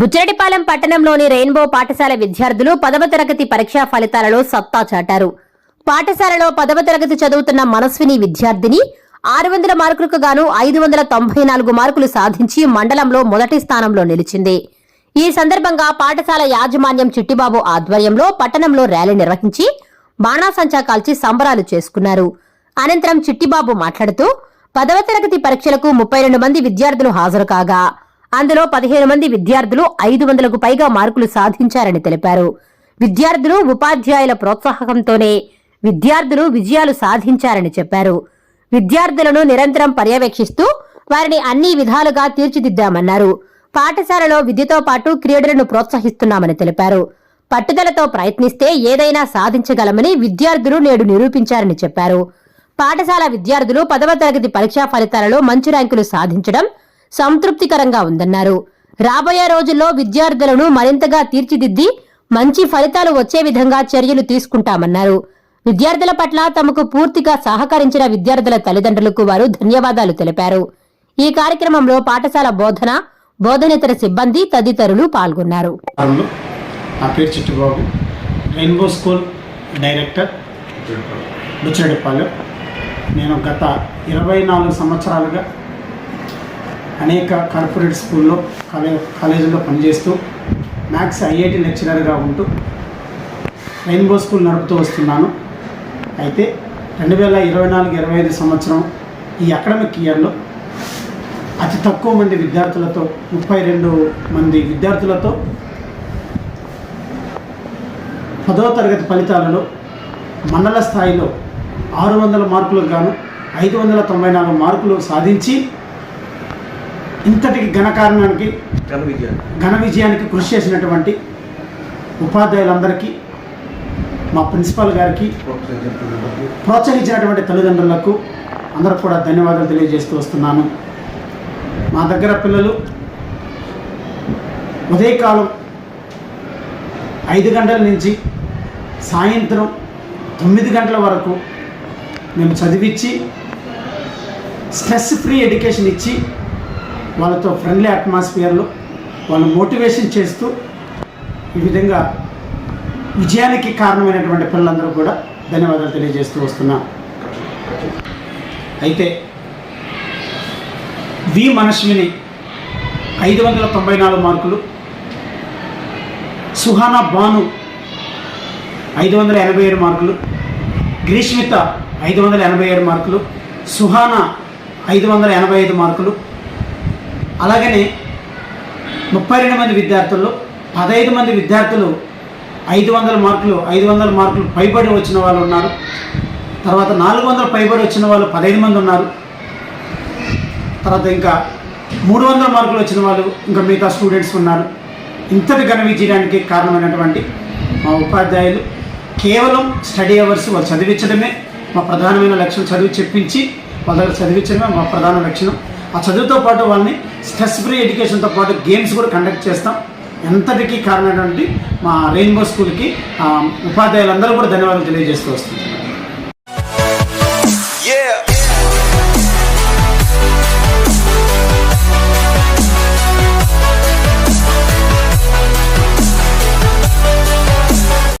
బుచ్చిరెడ్డిపాలెం పట్టణంలోని రెయిన్బో పాఠశాల విద్యార్థులు పదవ తరగతి పరీక్షా ఫలితాలలో సత్తా చాటారు. పాఠశాలలో పదవ తరగతి చదువుతున్న మనస్విని విద్యార్థిని ఆరు వందల మార్కులకు గాను ఐదు వందల తొంభై నాలుగు మార్కులు సాధించి మండలంలో మొదటి స్థానంలో నిలిచింది. ఈ సందర్భంగా పాఠశాల యాజమాన్యం చిట్టిబాబు ఆధ్వర్యంలో పట్టణంలో ర్యాలీ నిర్వహించి బాణాసంచా కాల్చి సంబరాలు చేసుకున్నారు. అనంతరం చిట్టిబాబు మాట్లాడుతూ పదవ తరగతి పరీక్షలకు ముప్పై రెండు మంది విద్యార్థులు హాజరు కాగా అందులో పదిహేను మంది విద్యార్థులు ఐదు వందలకు పైగా మార్కులు సాధించారని తెలిపారు. విద్యార్థులు ఉపాధ్యాయుల ప్రోత్సాహకంతోనే విద్యార్థులు విజయాలు సాధించారని చెప్పారు. విద్యార్థులను నిరంతరం పర్యవేక్షిస్తూ వారిని అన్ని విధాలుగా తీర్చిదిద్దామన్నారు. పాఠశాలలో విద్యతో పాటు క్రీడలను ప్రోత్సహిస్తున్నామని తెలిపారు. పట్టుదలతో ప్రయత్నిస్తే ఏదైనా సాధించగలమని విద్యార్థులు నేడు నిరూపించారని చెప్పారు. పాఠశాల విద్యార్థులు పదవ తరగతి పరీక్షా ఫలితాలలో మంచి ర్యాంకులు సాధించడం సంతృప్తికరంగా ఉందన్నారు. రాబోయే రోజుల్లో విద్యార్థులను మరింతగా తీర్చిదిద్ది మంచి ఫలితాలు వచ్చే విధంగా చర్యలు తీసుకుంటామన్నారు. విద్యార్థుల పట్ల తమకు పూర్తిగా సహకరించిన విద్యార్థుల తల్లిదండ్రులకు వారు ధన్యవాదాలు తెలిపారు. ఈ కార్యక్రమంలో పాఠశాల బోధన బోధనేతర సిబ్బంది తదితరులు పాల్గొన్నారు. నా పేరు Chittubabu. Rainbow school director Buchadipalem నేను గత ఇరవై నాలుగు సంవత్సరాలుగా అనేక కార్పొరేట్ స్కూల్లో కాలే కాలేజీల్లో పనిచేస్తూ మ్యాథ్స్ ఐఐటి లెక్చరర్గా ఉంటూ రెయిన్బో స్కూల్ నడుపుతూ వస్తున్నాను. అయితే రెండు వేల ఇరవై నాలుగు ఇరవై ఐదు సంవత్సరం ఈ అకాడమిక్ ఇయర్లో అతి తక్కువ మంది విద్యార్థులతో ముప్పై రెండు మంది విద్యార్థులతో పదవ తరగతి ఫలితాలలో మండల స్థాయిలో ఆరు వందల మార్కులకు గాను ఐదు వందల తొంభై నాలుగు మార్కులు సాధించి ఇంతటికి ఘన కారణానికి ఘన విజయానికి. కృషి చేసినటువంటి ఉపాధ్యాయులందరికీ మా ప్రిన్సిపాల్ గారికి ప్రోత్సహించినటువంటి ప్రోత్సహించినటువంటి తల్లిదండ్రులకు అందరికి కూడా ధన్యవాదాలు తెలియజేస్తూ వస్తున్నాను. మా దగ్గర పిల్లలు ఉదయకాలం ఐదు గంటల నుంచి సాయంత్రం తొమ్మిది గంటల వరకు మేము చదివించి స్ట్రెస్ ఫ్రీ ఎడ్యుకేషన్ ఇచ్చి వాళ్ళతో ఫ్రెండ్లీ అట్మాస్ఫియర్లో వాళ్ళు మోటివేషన్ చేస్తూ ఈ విధంగా విజయానికి కారణమైనటువంటి పిల్లలందరూ కూడా ధన్యవాదాలు తెలియజేస్తూ వస్తున్నా. అయితే వి మనస్విని ఐదు వందల తొంభై నాలుగు మార్కులు సుహానా బాను ఐదు వందల ఎనభై ఏడు మార్కులు గ్రీష్మిత ఐదు వందల ఎనభై ఏడు మార్కులు సుహానా ఐదు వందల ఎనభై ఐదు మార్కులు అలాగనే ముప్పై రెండు మంది విద్యార్థుల్లో పదహైదు మంది విద్యార్థులు ఐదు వందల మార్కులు ఐదు వందల మార్కులు పైబడి వచ్చిన వాళ్ళు ఉన్నారు. తర్వాత నాలుగు వందల పైబడి వచ్చిన వాళ్ళు పదహైదు మంది ఉన్నారు. తర్వాత ఇంకా మూడు వందల మార్కులు వచ్చిన వాళ్ళు ఇంకా మిగతా స్టూడెంట్స్ ఉన్నారు. ఇంతటి ఘన విజయానికి కారణమైనటువంటి మా ఉపాధ్యాయులు కేవలం స్టడీ అవర్స్ వాళ్ళు చదివించడమే మా ప్రధానమైన లక్ష్యం. చదివి చెప్పించి వాళ్ళ చదివించడమే మా ప్రధాన లక్ష్యం. ఆ చదువుతో పాటు వాళ్ళని స్ట్రెస్ ఫ్రీ ఎడ్యుకేషన్తో పాటు గేమ్స్ కూడా కండక్ట్ చేస్తాం. ఎంతటికీ కారణమైనటువంటి మా రెయిన్బో స్కూల్కి ఉపాధ్యాయులందరూ కూడా ధన్యవాదాలు తెలియజేస్తూ వస్తుంది